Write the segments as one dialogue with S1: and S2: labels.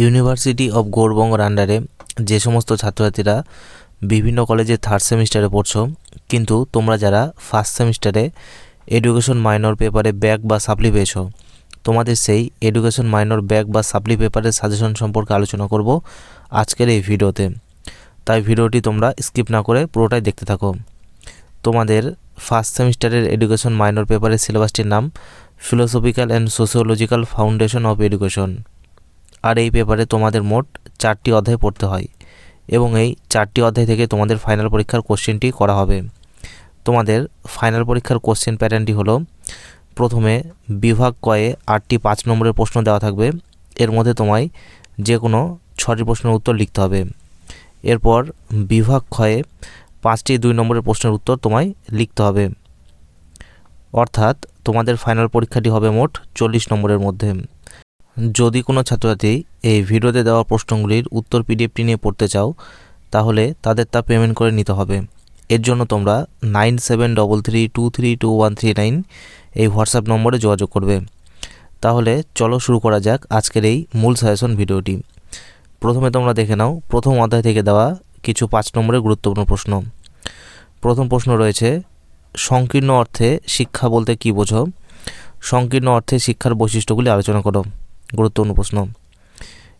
S1: University of গৌরবঙ্গর আন্ডারে যে সমস্ত ছাত্রছাত্রীরা বিভিন্ন কলেজে থার্ড সেমিস্টারে পড়ছো, কিন্তু তোমরা যারা ফার্স্ট সেমিস্টারে এডুকেশন মাইনর পেপারে ব্যাক বা সাপ্লি পেয়েছ, তোমাদের সেই এডুকেশন মাইনর ব্যাক বা সাপ্লি পেপারের সাজেশন সম্পর্কে আলোচনা করব আজকের এই ভিডিওতে। তাই ভিডিওটি তোমরা স্কিপ না করে পুরোটাই দেখতে থাকো। তোমাদের ফার্স্ট সেমিস্টারের এডুকেশন মাইনর পেপারের সিলেবাসটির নাম philosophical and sociological foundation of education আর এই পেপারে তোমাদের মোট চারটি অধ্যায় পড়তে হয় এবং এই চারটি অধ্যায় থেকে তোমাদের ফাইনাল পরীক্ষার কোশ্চেনটি করা হবে। তোমাদের ফাইনাল পরীক্ষার কোশ্চেন প্যাটার্নটি হলো, প্রথমে বিভাগ কয়ে আটটি পাঁচ নম্বরের প্রশ্ন দেওয়া থাকবে। এর মধ্যে তোমায় যে কোনো ছটি প্রশ্নের উত্তর লিখতে হবে। এরপর বিভাগ ক্ষয়ে পাঁচটি দুই নম্বরের প্রশ্নের উত্তর তোমায় লিখতে হবে। অর্থাৎ তোমাদের ফাইনাল পরীক্ষাটি হবে মোট চল্লিশ নম্বরের মধ্যে। যদি কোনো ছাত্রছাত্রী এই ভিডিওতে দেওয়া প্রশ্নগুলির উত্তর পিডিএফটি নিয়ে পড়তে চাও, তাহলে তাদের তা পেমেন্ট করে নিতে হবে। এর জন্য তোমরা nine seven double three two three two one three nine এই হোয়াটসঅ্যাপ নম্বরে যোগাযোগ করবে। তাহলে চলো শুরু করা যাক আজকের এই মূল সাজেশন ভিডিওটি। প্রথমে তোমরা দেখে নাও, প্রথম অধ্যায় থেকে দেওয়া কিছু পাঁচ নম্বরের গুরুত্বপূর্ণ প্রশ্ন। প্রথম প্রশ্ন রয়েছে, সংকীর্ণ অর্থে শিক্ষা বলতে কী বোঝো? সংকীর্ণ অর্থে শিক্ষার বৈশিষ্ট্যগুলি আলোচনা করো। গুরুত্বপূর্ণ প্রশ্ন।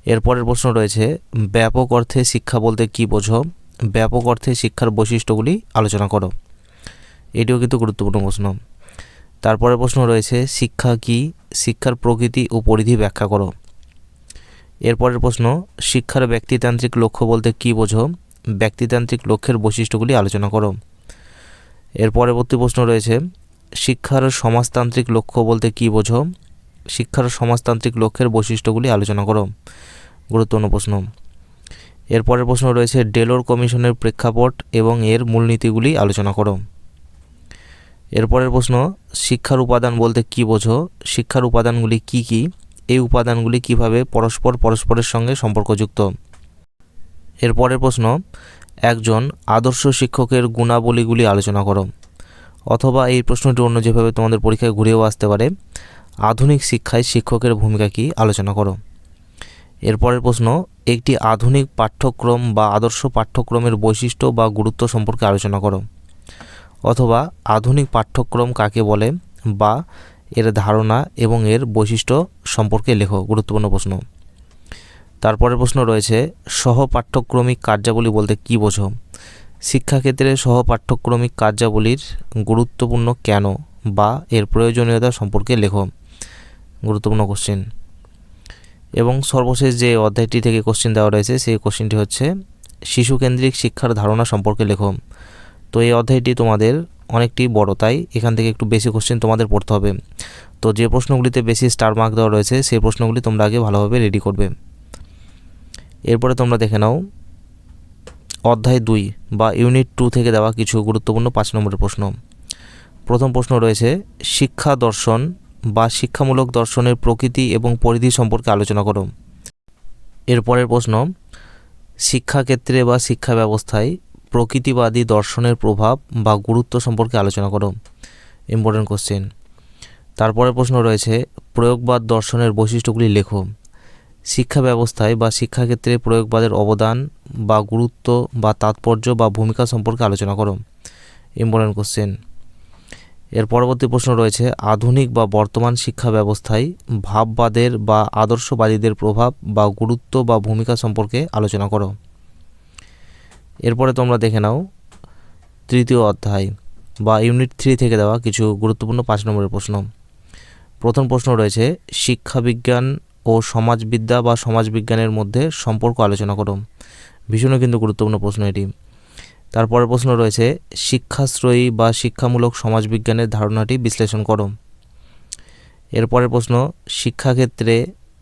S1: এরপরের প্রশ্ন রয়েছে, ব্যাপক অর্থে শিক্ষা বলতে কী বোঝো? ব্যাপক অর্থে শিক্ষার বৈশিষ্ট্যগুলি আলোচনা করো। এটিও কিন্তু গুরুত্বপূর্ণ প্রশ্ন। তারপরের প্রশ্ন রয়েছে, শিক্ষা কি? শিক্ষার প্রকৃতি ও পরিধি ব্যাখ্যা করো। এরপরের প্রশ্ন, শিক্ষার ব্যক্তিতান্ত্রিক লক্ষ্য বলতে কী বোঝো? ব্যক্তিতান্ত্রিক লক্ষ্যের বৈশিষ্ট্যগুলি আলোচনা করো। এর পরবর্তী প্রশ্ন রয়েছে, শিক্ষার সমাজতান্ত্রিক লক্ষ্য বলতে কী বোঝো? শিক্ষার সমাজতান্ত্রিক লক্ষ্যের বৈশিষ্ট্যগুলি আলোচনা করো। গুরুত্বপূর্ণ প্রশ্ন। এরপরের প্রশ্ন রয়েছে, ডেলোর কমিশনের প্রেক্ষাপট এবং এর মূলনীতিগুলি আলোচনা করো। এরপরের প্রশ্ন, শিক্ষার উপাদান বলতে কী বোঝো? শিক্ষার উপাদানগুলি কি কি? এই উপাদানগুলি কীভাবে পরস্পর পরস্পরের সঙ্গে সম্পর্কযুক্ত? এরপরের প্রশ্ন, একজন আদর্শ শিক্ষকের গুণাবলীগুলি আলোচনা করো। অথবা এই প্রশ্নটি অন্য যেভাবে তোমাদের পরীক্ষায় ঘুরেও আসতে পারে আধুনিক শিক্ষায় শিক্ষকের ভূমিকা কী? আলোচনা করো। এরপরের প্রশ্ন, একটি আধুনিক পাঠ্যক্রম বা আদর্শ পাঠ্যক্রমের বৈশিষ্ট্য বা গুরুত্ব সম্পর্কে আলোচনা করো। অথবা, আধুনিক পাঠ্যক্রম কাকে বলে বা এর ধারণা এবং এর বৈশিষ্ট্য সম্পর্কে লেখো, গুরুত্বপূর্ণ প্রশ্ন। তারপরের প্রশ্ন রয়েছে সহ পাঠ্যক্রমিক কার্যাবলী বলতে কী বোঝো? শিক্ষাক্ষেত্রে সহ পাঠ্যক্রমিক কার্যাবলীর গুরুত্বপূর্ণ কেন বা এর প্রয়োজনীয়তা সম্পর্কে লেখো। গুরুত্বপূর্ণ কোশ্চেন এবং সর্বশেষ যে অধ্যায়টি থেকে কোশ্চেন দেওয়া রয়েছে, সেই কোশ্চেনটি হচ্ছে শিশুকেন্দ্রিক শিক্ষার ধারণা সম্পর্কে লেখো। তো এই অধ্যায়টি তোমাদের অনেকটি বড়, তাই এখান থেকে একটু বেশি কোশ্চেন তোমাদের পড়তে হবে। তো যে প্রশ্নগুলিতে বেশি স্টার মার্ক দেওয়া রয়েছে, সেই প্রশ্নগুলি তোমরা আগে ভালোভাবে রেডি করবে। এরপরে তোমরা দেখে নাও, অধ্যায় দুই বা ইউনিট টু থেকে দেওয়া কিছু গুরুত্বপূর্ণ পাঁচ নম্বরের প্রশ্ন। প্রথম প্রশ্ন রয়েছে, শিক্ষা দর্শন বা শিক্ষামূলক দর্শনের প্রকৃতি এবং পরিধি সম্পর্কে আলোচনা করো। এরপরের প্রশ্ন, শিক্ষাক্ষেত্রে বা শিক্ষা ব্যবস্থায় প্রকৃতিবাদী দর্শনের প্রভাব বা গুরুত্ব সম্পর্কে আলোচনা করো। ইম্পর্টেন্ট কোশ্চেন তারপরের প্রশ্ন রয়েছে, প্রয়োগবাদ দর্শনের বৈশিষ্ট্যগুলি লেখো। শিক্ষা ব্যবস্থায় বা শিক্ষাক্ষেত্রে প্রয়োগবাদের অবদান বা গুরুত্ব বা তাৎপর্য বা ভূমিকা সম্পর্কে আলোচনা করো। ইম্পর্টেন্ট কোশ্চেন এর পরবর্তী প্রশ্ন রয়েছে, আধুনিক বা বর্তমান শিক্ষা ব্যবস্থায় ভাববাদের বা আদর্শবাদীদের প্রভাব বা গুরুত্ব বা ভূমিকা সম্পর্কে আলোচনা করো। এরপরে তোমরা দেখে নাও, তৃতীয় অধ্যায় বা ইউনিট থ্রি থেকে দেওয়া কিছু গুরুত্বপূর্ণ পাঁচ নম্বরের প্রশ্ন। প্রথম প্রশ্ন রয়েছে, শিক্ষাবিজ্ঞান ও সমাজবিদ্যা বা সমাজবিজ্ঞানের মধ্যে সম্পর্ক আলোচনা করো। ভীষণই কিন্তু গুরুত্বপূর্ণ প্রশ্ন এটি। তারপরের প্রশ্ন রয়েছে, শিক্ষাশ্রয়ী বা শিক্ষামূলক সমাজবিজ্ঞানের ধারণাটি বিশ্লেষণ করো। এরপরের প্রশ্ন, শিক্ষাক্ষেত্রে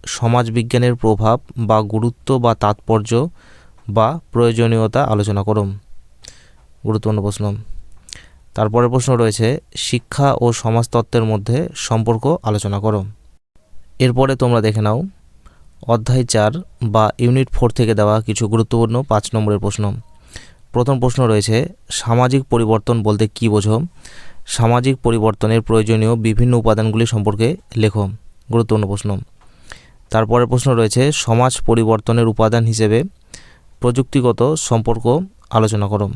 S1: সমাজবিজ্ঞানের প্রভাব বা গুরুত্ব বা তাৎপর্য বা প্রয়োজনীয়তা আলোচনা করো। গুরুত্বপূর্ণ প্রশ্ন। তারপরের প্রশ্ন রয়েছে, শিক্ষা ও সমাজতত্ত্বের মধ্যে সম্পর্ক আলোচনা করো। এরপরে তোমরা দেখে নাও, অধ্যায় চার বা ইউনিট ফোর থেকে দেওয়া কিছু গুরুত্বপূর্ণ পাঁচ নম্বরের প্রশ্ন। প্রথম প্রশ্ন রয়েছে, সামাজিক পরিবর্তন বলতে কী বোঝো? সামাজিক পরিবর্তনের প্রয়োজনীয় বিভিন্ন উপাদানগুলি সম্পর্কে লেখো। গুরুত্বপূর্ণ প্রশ্ন। তারপরের প্রশ্ন রয়েছে, সমাজ পরিবর্তনের উপাদান হিসেবে প্রযুক্তিগত সম্পর্ক আলোচনা করো।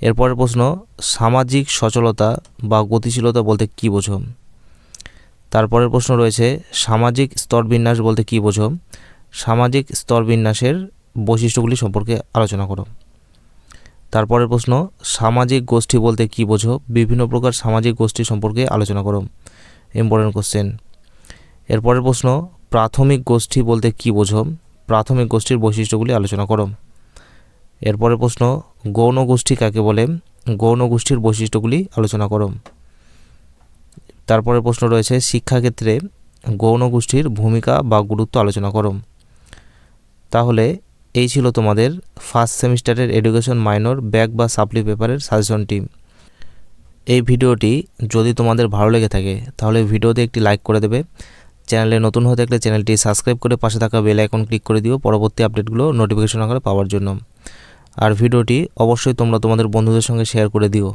S1: এরপরের প্রশ্ন, সামাজিক সচলতা বা গতিশীলতা বলতে কী বোঝো? তারপরের প্রশ্ন রয়েছে, সামাজিক স্তরবিন্যাস বলতে কী বোঝো? সামাজিক স্তরবিন্যাসের বৈশিষ্ট্যগুলি সম্পর্কে আলোচনা করো। তারপরের প্রশ্ন, সামাজিক গোষ্ঠী বলতে কী বোঝো? বিভিন্ন প্রকার সামাজিক গোষ্ঠী সম্পর্কে আলোচনা করো। ইম্পর্টেন্ট কোশ্চেন এরপরের প্রশ্ন, প্রাথমিক গোষ্ঠী বলতে কী বোঝো? প্রাথমিক গোষ্ঠীর বৈশিষ্ট্যগুলি আলোচনা করো। এরপরের প্রশ্ন, গৌণ গোষ্ঠী কাকে বলে? গৌণ গোষ্ঠীর বৈশিষ্ট্যগুলি আলোচনা করো। তারপরে প্রশ্ন রয়েছে, শিক্ষাক্ষেত্রে গৌণ গোষ্ঠীর ভূমিকা বা গুরুত্ব আলোচনা করো। তাহলে এই ছিল তোমাদের ফার্স্ট সেমিস্টারের এডুকেশন মাইনর ব্যাক বা সাপ্লি পেপারের সাজেশনটি এই ভিডিওটি যদি তোমাদের ভালো লেগে থাকে, তাহলে ভিডিওতে একটি লাইক করে দেবে। চ্যানেলে নতুন হয়ে থাকলে চ্যানেলটি সাবস্ক্রাইব করে পাশে থাকা বেল আইকন ক্লিক করে দিও পরবর্তী আপডেটগুলো নোটিফিকেশন আকারে পাওয়ার জন্য। আর ভিডিওটি অবশ্যই তোমরা তোমাদের বন্ধুদের সঙ্গে শেয়ার করে দিও।